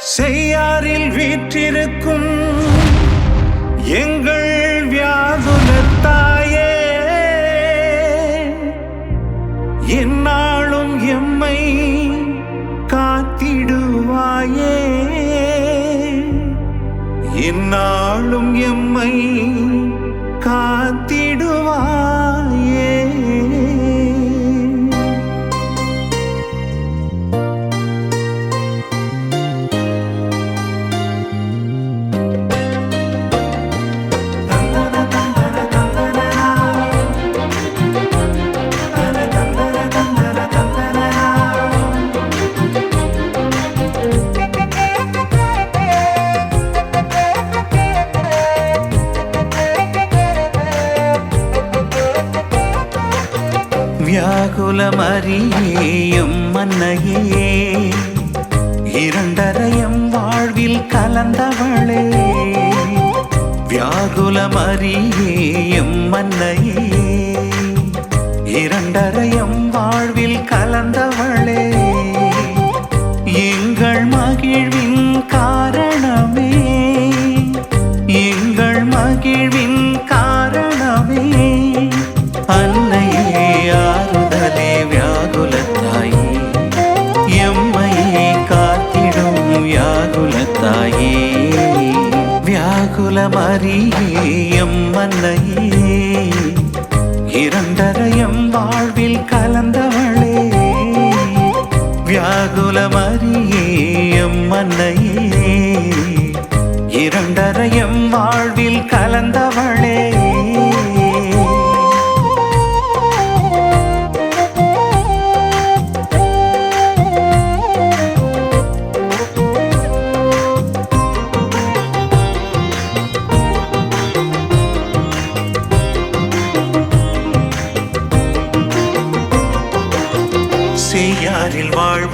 செய்யாரில் வீற்றிருக்கும் எங்கள் வியாதுலத்தாயே என்னாலும் எம்மை காத்திடுவாயே. என்னாலும் எம்மை காத்திடுவாய் வியாகுலமறியும் மன்னையே. இரண்டரையம் வாழ்வில் கலந்தவளே. வியாகுலமறியும் மன்னையே. இரண்டரையம் வாழ்வில் கலந்தவளே. எங்கள் மகிழ்வின் காரணமே. எங்கள் மகிழ்வின் காரணமே வியாகுலமறியே எம் அன்னையே இரண்டரையம் வாழ்வில் கலந்தவளே. வியாகுலமறியே எம் அன்னையே இரண்டரையம் வாழ்வில் கலந்தவளே.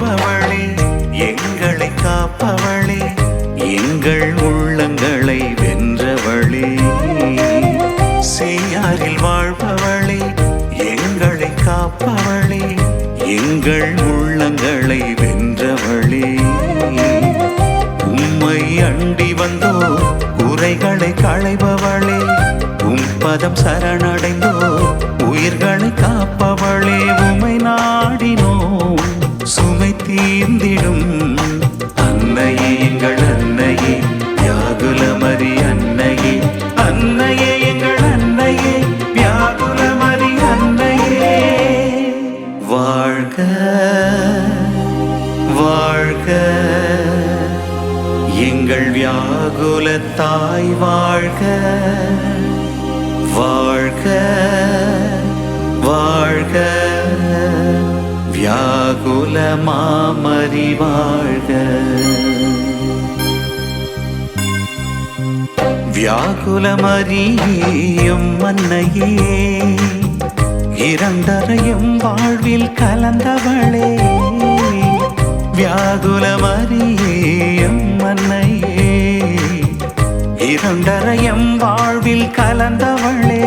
வாழ்பவளே எங்களை காப்பவளே எங்கள் உள்ளங்களை வென்றவளே. செய்யாரில் வாழ்பவளே எங்களை காப்பவளே எங்கள் உள்ளங்களை வென்றவளே. உம்மை அண்டி வந்தோ உரைகளை களைபவளே உம் பதம் சரணடைந்தோ உயிர்களை காப்பவளே. தாய் வாழ்க வாழ்க வாழ்க. வியாகுல மாமரி வாழ்க. வியாகுலமறியும் மன்னையே இரண்டரையும் வாழ்வில் கலந்தவளே. வாழ்வில்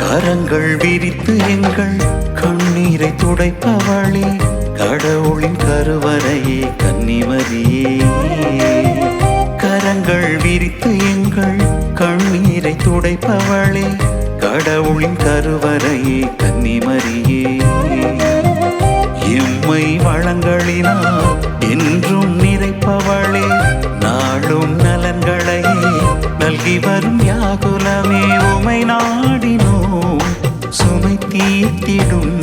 கரங்கள் விரித்து எங்கள் கண்ணீரை துடைப்பவளே. கடவுளின் கருவறையே கன்னிமரியே கரங்கள் விரித்து எங்கள் கண்ணீரை துடைப்பவளே கடவுளின் கருவறையே கன்னிமரியே எம்மை வளங்களினால் என்றும் நிறைப்பவளே நாளும் நலன்களையே நல்கி வரும் யாகுலமே உமை நாடினோம். சுமை தீர்த்திடும்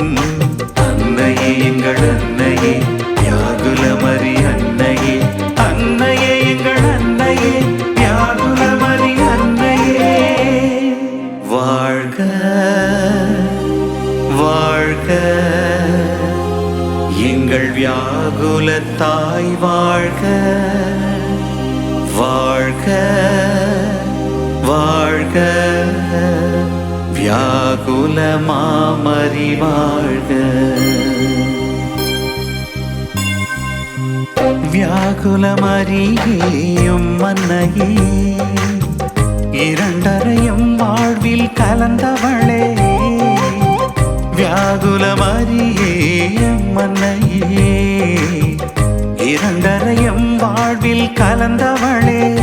எங்கள் வியாகுல தாய் வாழ்க வாழ்க வாழ்க. வியாகுல மாமரி வாழ்க. வியாகுலமறியேயும் மன்னையே இரண்டரையும் வாழ்வில் கலந்தவளே. மன்னையே இரண்டரையும் வாழ்வில் கலந்தவளே.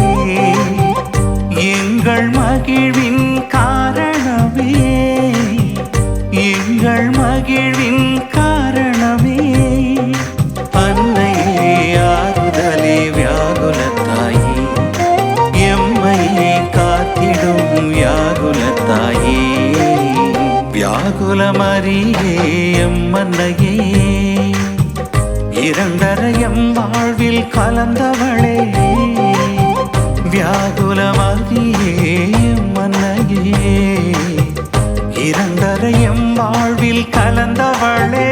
எங்கள் மகிழ்வின் காரணமே. எங்கள் மகிழ்வின் வியாகுலமறியே எம்மன்னையே. இரண்டரையம் வாழ்வில் கலந்தவளே. வியாகுலமறியே மன்னையே இரண்டரையம் வாழ்வில் கலந்தவளே.